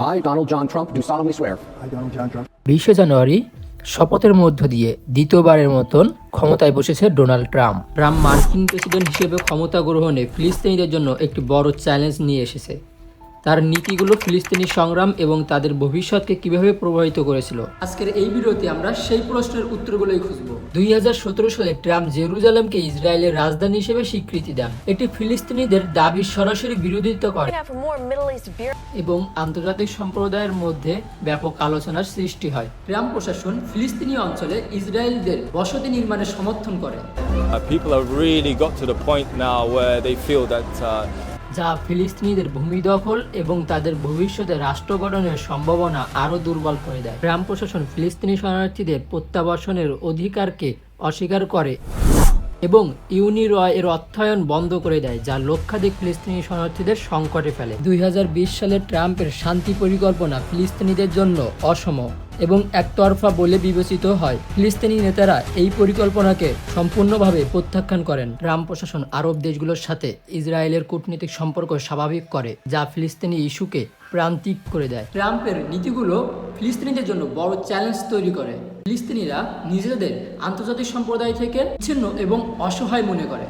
I, Donald John Trump, do solemnly swear. I, Donald John Trump, বিশে জানুয়ারি শপথের মধ্য দিয়ে দ্বিতীয়বারের মতন ক্ষমতায় বসেছে ডোনাল্ড ট্রাম্প। ট্রাম্প মার্কিন প্রেসিডেন্ট হিসেবে ক্ষমতা গ্রহণে ফিলিস্তিনিদের জন্য একটি বড় চ্যালেঞ্জ নিয়ে এসেছে। তার নীতিগুলো ফিলিস্তিনি সংগ্রাম এবং তাদের ভবিষ্যৎকে কীভাবে প্রভাবিত করেছিল। আজকের এই ভিডিওতে আমরা সেই প্রশ্নের উত্তরগুলোই খুঁজব। দুই সালে ট্রাম্প জেরুজালেমকে ইসরায়েলের রাজধানী হিসেবে স্বীকৃতি দেন। এটি ফিলিস্তিনিদের দাবির সরাসরি বিরোধিতা করে. এবং আন্তর্জাতিক সম্প্রদায়ের মধ্যে ব্যাপক আলোচনার সৃষ্টি হয়। ট্রাম্প প্রশাসন ফিলিস্তিনি অঞ্চলে ইসরায়েলদের বসতি নির্মাণের সমর্থন করে। People have really got to the point now where they feel that uh, যা ফিলিস্তিনিদের ভূমি দখল এবং তাদের ভবিষ্যতে রাষ্ট্র গঠনের সম্ভাবনা আরও দুর্বল করে দেয়। ট্রাম্প প্রশাসন ফিলিস্তিনি শরণার্থীদের প্রত্যাবাসনের অধিকারকে অস্বীকার করে এবং ইউনিরয় এর অর্থায়ন বন্ধ করে দেয়, যা লক্ষাধিক ফিলিস্তিনি শরণার্থীদের সংকটে ফেলে। দুই হাজার বিশ সালে ট্রাম্পের শান্তি পরিকল্পনা ফিলিস্তিনিদের জন্য অসম। এবং একতরফা বলে বিবেচিত হয়। ফিলিস্তিনি নেতারা এই পরিকল্পনাকে সম্পূর্ণভাবে প্রত্যাখ্যান করেন। ট্রাম্প প্রশাসন আরব দেশগুলোর সাথে ইসরায়েলের কূটনৈতিক সম্পর্ক স্বাভাবিক করে, যা ফিলিস্তিনি ইস্যুকে প্রান্তিক করে দেয়। ট্রাম্পের নীতিগুলো ফিলিস্তিনিদের জন্য বড় চ্যালেঞ্জ তৈরি করে। ফিলিস্তিনিরা নিজেদের আন্তর্জাতিক সম্প্রদায় থেকে বিচ্ছিন্ন এবং অসহায় মনে করে।